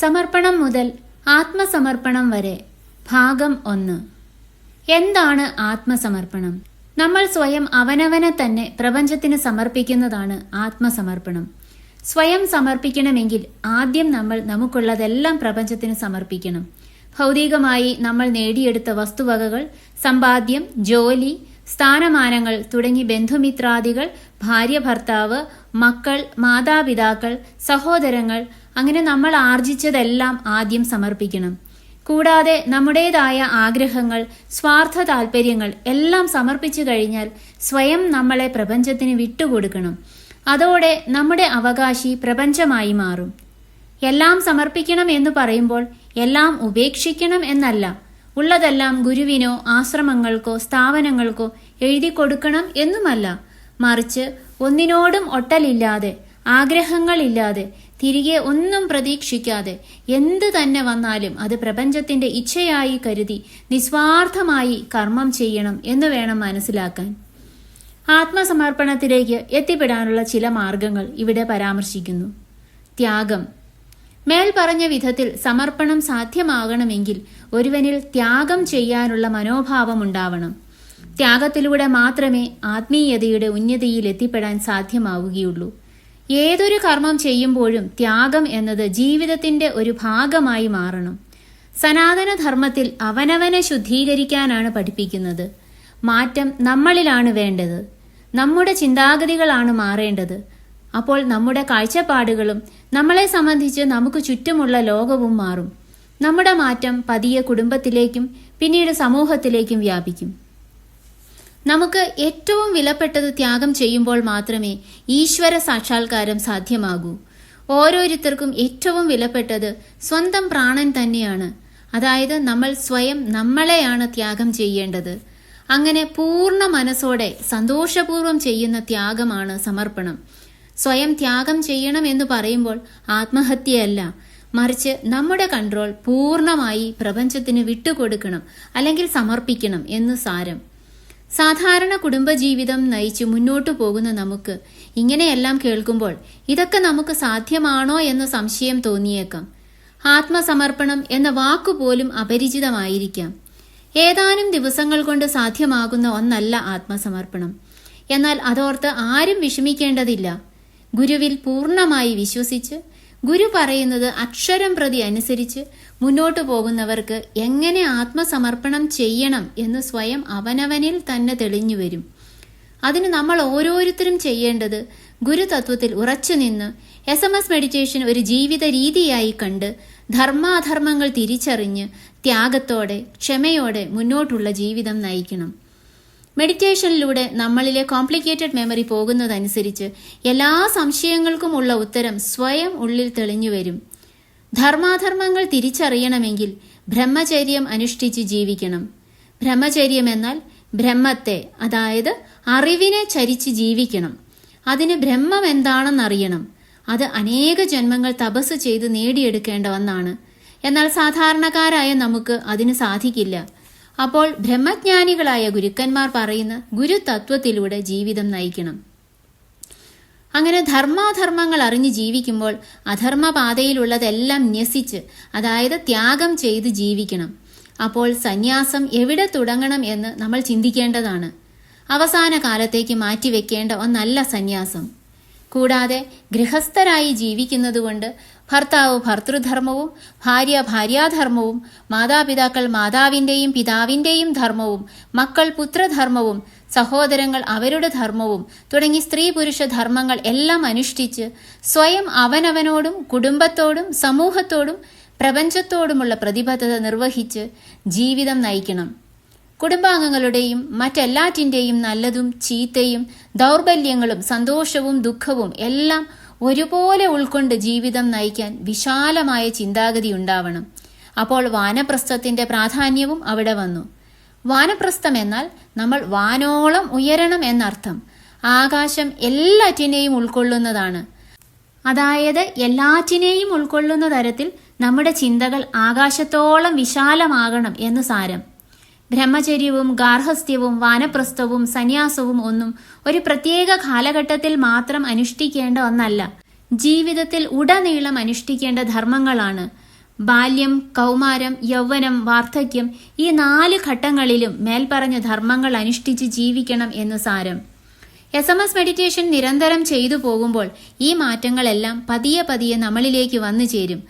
സമർപ്പണം മുതൽ ആത്മസമർപ്പണം വരെ. ഭാഗം ഒന്ന്. എന്താണ് ആത്മസമർപ്പണം? നമ്മൾ സ്വയം അവനവനെ തന്നെ പ്രപഞ്ചത്തിന് സമർപ്പിക്കുന്നതാണ് ആത്മസമർപ്പണം. സ്വയം സമർപ്പിക്കണമെങ്കിൽ ആദ്യം നമ്മൾ നമുക്കുള്ളതെല്ലാം പ്രപഞ്ചത്തിന് സമർപ്പിക്കണം. ഭൗതികമായി നമ്മൾ നേടിയെടുത്ത വസ്തുവകകൾ സമ്പാദ്യം ജോലി സ്ഥാനമാനങ്ങൾ തുടങ്ങി ബന്ധുമിത്രാദികൾ ഭാര്യ ഭർത്താവ് മക്കൾ മാതാപിതാക്കൾ സഹോദരങ്ങൾ അങ്ങനെ നമ്മൾ ആർജിച്ചതെല്ലാം ആദ്യം സമർപ്പിക്കണം. കൂടാതെ നമ്മുടേതായ ആഗ്രഹങ്ങൾ സ്വാർത്ഥ താല്പര്യങ്ങൾ എല്ലാം സമർപ്പിച്ചു കഴിഞ്ഞാൽ സ്വയം നമ്മളെ പ്രപഞ്ചത്തിന് വിട്ടുകൊടുക്കണം. അതോടെ നമ്മുടെ അവകാശി പ്രപഞ്ചമായി മാറും. എല്ലാം സമർപ്പിക്കണം എന്ന് പറയുമ്പോൾ എല്ലാം ഉപേക്ഷിക്കണം എന്നല്ല. ഉള്ളതെല്ലാം ഗുരുവിനോ ആശ്രമങ്ങൾക്കോ സ്ഥാപനങ്ങൾക്കോ എഴുതി കൊടുക്കണം എന്നുമല്ല. മറിച്ച് ഒന്നിനോടും ഒട്ടലില്ലാതെ ആഗ്രഹങ്ങളില്ലാതെ തിരികെ ഒന്നും പ്രതീക്ഷിക്കാതെ എന്ത് തന്നെ വന്നാലും അത് പ്രപഞ്ചത്തിന്റെ ഇച്ഛയായി കരുതി നിസ്വാർത്ഥമായി കർമ്മം ചെയ്യണം എന്ന് വേണം മനസ്സിലാക്കാൻ. ആത്മസമർപ്പണത്തിലേക്ക് എത്തിപ്പെടാനുള്ള ചില മാർഗങ്ങൾ ഇവിടെ പരാമർശിക്കുന്നു. ത്യാഗം. മേൽ പറഞ്ഞ വിധത്തിൽ സമർപ്പണം സാധ്യമാകണമെങ്കിൽ ഒരുവനിൽ ത്യാഗം ചെയ്യാനുള്ള മനോഭാവം ഉണ്ടാവണം. ത്യാഗത്തിലൂടെ മാത്രമേ ആത്മീയതയുടെ ഉന്നതിയിൽ എത്തിപ്പെടാൻ സാധ്യമാവുകയുള്ളൂ. ഏതൊരു കർമ്മം ചെയ്യുമ്പോഴും ത്യാഗം എന്നത് ജീവിതത്തിന്റെ ഒരു ഭാഗമായി മാറണം. സനാതനധർമ്മത്തിൽ അവനവനെ ശുദ്ധീകരിക്കാനാണ് പഠിപ്പിക്കുന്നത്. മാറ്റം നമ്മളിലാണ് വേണ്ടത്. നമ്മുടെ ചിന്താഗതികളാണ് മാറേണ്ടത്. അപ്പോൾ നമ്മുടെ കാഴ്ചപ്പാടുകളും നമ്മളെ സംബന്ധിച്ച് നമുക്ക് ചുറ്റുമുള്ള ലോകവും മാറും. നമ്മുടെ മാറ്റം പതിയെ കുടുംബത്തിലേക്കും പിന്നീട് സമൂഹത്തിലേക്കും വ്യാപിക്കും. നമുക്ക് ഏറ്റവും വിലപ്പെട്ടത് ത്യാഗം ചെയ്യുമ്പോൾ മാത്രമേ ഈശ്വര സാക്ഷാത്കാരം സാധ്യമാകൂ. ഓരോരുത്തർക്കും ഏറ്റവും വിലപ്പെട്ടത് സ്വന്തം പ്രാണൻ തന്നെയാണ്. അതായത് നമ്മൾ സ്വയം നമ്മളെയാണ് ത്യാഗം ചെയ്യേണ്ടത്. അങ്ങനെ പൂർണ മനസ്സോടെ സന്തോഷപൂർവം ചെയ്യുന്ന ത്യാഗമാണ് സമർപ്പണം. സ്വയം ത്യാഗം ചെയ്യണം എന്ന് പറയുമ്പോൾ ആത്മഹത്യയല്ല. മറിച്ച് നമ്മുടെ കൺട്രോൾ പൂർണമായി പ്രപഞ്ചത്തിന് വിട്ടുകൊടുക്കണം അല്ലെങ്കിൽ സമർപ്പിക്കണം എന്ന് സാരം. സാധാരണ കുടുംബജീവിതം നയിച്ചു മുന്നോട്ടു പോകുന്ന നമുക്ക് ഇങ്ങനെയെല്ലാം കേൾക്കുമ്പോൾ ഇതൊക്കെ നമുക്ക് സാധ്യമാണോ എന്ന സംശയം തോന്നിയേക്കാം. ആത്മസമർപ്പണം എന്ന വാക്കുപോലും അപരിചിതമായിരിക്കാം. ഏതാനും ദിവസങ്ങൾ കൊണ്ട് സാധ്യമാകുന്ന ഒന്നല്ല ആത്മസമർപ്പണം. എന്നാൽ അതോർത്ത് ആരും വിഷമിക്കേണ്ടതില്ല. ഗുരുവിൽ പൂർണമായി വിശ്വസിച്ച് ഗുരു പറയുന്നത് അക്ഷരം പ്രതി അനുസരിച്ച് മുന്നോട്ടു പോകുന്നവർക്ക് എങ്ങനെ ആത്മസമർപ്പണം ചെയ്യണം എന്ന് സ്വയം അവനവനിൽ തന്നെ തെളിഞ്ഞു വരും. അതിന് നമ്മൾ ഓരോരുത്തരും ചെയ്യേണ്ടത് ഗുരുതത്വത്തിൽ ഉറച്ചു നിന്ന് എസ് എം എസ് മെഡിറ്റേഷൻ ഒരു ജീവിത രീതിയായി കണ്ട് ധർമാധർമ്മങ്ങൾ തിരിച്ചറിഞ്ഞ് ത്യാഗത്തോടെ ക്ഷമയോടെ മുന്നോട്ടുള്ള ജീവിതം നയിക്കണം. മെഡിറ്റേഷനിലൂടെ നമ്മളിലെ കോംപ്ലിക്കേറ്റഡ് മെമ്മറി പോകുന്നതനുസരിച്ച് എല്ലാ സംശയങ്ങൾക്കും ഉള്ള ഉത്തരം സ്വയം ഉള്ളിൽ തെളിഞ്ഞു വരും. ധർമാധർമ്മങ്ങൾ തിരിച്ചറിയണമെങ്കിൽ ബ്രഹ്മചര്യം അനുഷ്ഠിച്ച് ജീവിക്കണം. ബ്രഹ്മചര്യം എന്നാൽ ബ്രഹ്മത്തെ അതായത് അറിവിനെ ചരിച്ച് ജീവിക്കണം. അതിന് ബ്രഹ്മം എന്താണെന്ന് അറിയണം അത് അനേക ജന്മങ്ങൾ തപസ് ചെയ്ത് നേടിയെടുക്കേണ്ട ഒന്നാണ് എന്നാൽ സാധാരണക്കാരായ നമുക്ക് അതിന് സാധിക്കില്ല. അപ്പോൾ ബ്രഹ്മജ്ഞാനികളായ ഗുരുക്കന്മാർ പറയുന്ന ഗുരുതത്വത്തിലൂടെ ജീവിതം നയിക്കണം. അങ്ങനെ ധർമാധർമ്മങ്ങൾ അറിഞ്ഞ് ജീവിക്കുമ്പോൾ അധർമ്മപാതയിലുള്ളതെല്ലാം ന്യസിച്ച് അതായത് ത്യാഗം ചെയ്ത് ജീവിക്കണം. അപ്പോൾ സന്യാസം എവിടെ തുടങ്ങണം എന്ന് നമ്മൾ ചിന്തിക്കേണ്ടതാണ്. അവസാന കാലത്തേക്ക് മാറ്റിവെക്കേണ്ട ഒന്നല്ല സന്യാസം. കൂടാതെ ഗൃഹസ്ഥരായി ജീവിക്കുന്നതുകൊണ്ട് ഭർത്താവ് ഭർത്തൃധർമ്മവും ഭാര്യ ഭാര്യാധർമ്മവും മാതാപിതാക്കൾ മാതാവിന്റെയും പിതാവിന്റെയും ധർമ്മവും മക്കൾ പുത്രധർമ്മവും സഹോദരങ്ങൾ അവരുടെ ധർമ്മവും തുടങ്ങി സ്ത്രീ പുരുഷ ധർമ്മങ്ങൾ എല്ലാം അനുഷ്ഠിച്ച് സ്വയം അവനവനോടും കുടുംബത്തോടും സമൂഹത്തോടും പ്രപഞ്ചത്തോടുമുള്ള പ്രതിബദ്ധത നിർവഹിച്ച് ജീവിതം നയിക്കണം. കുടുംബാംഗങ്ങളുടെയും മറ്റെല്ലാറ്റിന്റെയും നല്ലതും ചീത്തയും ദൗർബല്യങ്ങളും സന്തോഷവും ദുഃഖവും എല്ലാം ഒരുപോലെ ഉൾക്കൊണ്ട് ജീവിതം നയിക്കാൻ വിശാലമായ ചിന്താഗതി ഉണ്ടാവണം. അപ്പോൾ വാനപ്രസ്ഥത്തിന്റെ പ്രാധാന്യവും അവിടെ വന്നു. വാനപ്രസ്ഥം എന്നാൽ നമ്മൾ വാനോളം ഉയരണം എന്നർത്ഥം. ആകാശം എല്ലാറ്റിനെയും ഉൾക്കൊള്ളുന്നതാണ്. അതായത് എല്ലാറ്റിനെയും ഉൾക്കൊള്ളുന്ന തരത്തിൽ നമ്മുടെ ചിന്തകൾ ആകാശത്തോളം വിശാലമാകണം എന്ന് സാരം. ബ്രഹ്മചര്യവും ഗാർഹസ്ഥ്യവും വാനപ്രസ്ഥവും സന്യാസവും ഒന്നും ഒരു പ്രത്യേക കാലഘട്ടത്തിൽ മാത്രം അനുഷ്ഠിക്കേണ്ട ഒന്നല്ല. ജീവിതത്തിൽ ഉടനീളം അനുഷ്ഠിക്കേണ്ട ധർമ്മങ്ങളാണ്. ബാല്യം കൗമാരം യൗവനം വാർദ്ധക്യം ഈ നാല് ഘട്ടങ്ങളിലും മേൽപ്പറഞ്ഞ ധർമ്മങ്ങൾ അനുഷ്ഠിച്ച് ജീവിക്കണം എന്ന് സാരം. എസ് എം എസ് മെഡിറ്റേഷൻ നിരന്തരം ചെയ്തു പോകുമ്പോൾ ഈ മാറ്റങ്ങളെല്ലാം പതിയെ പതിയെ നമ്മളിലേക്ക് വന്നു ചേരും.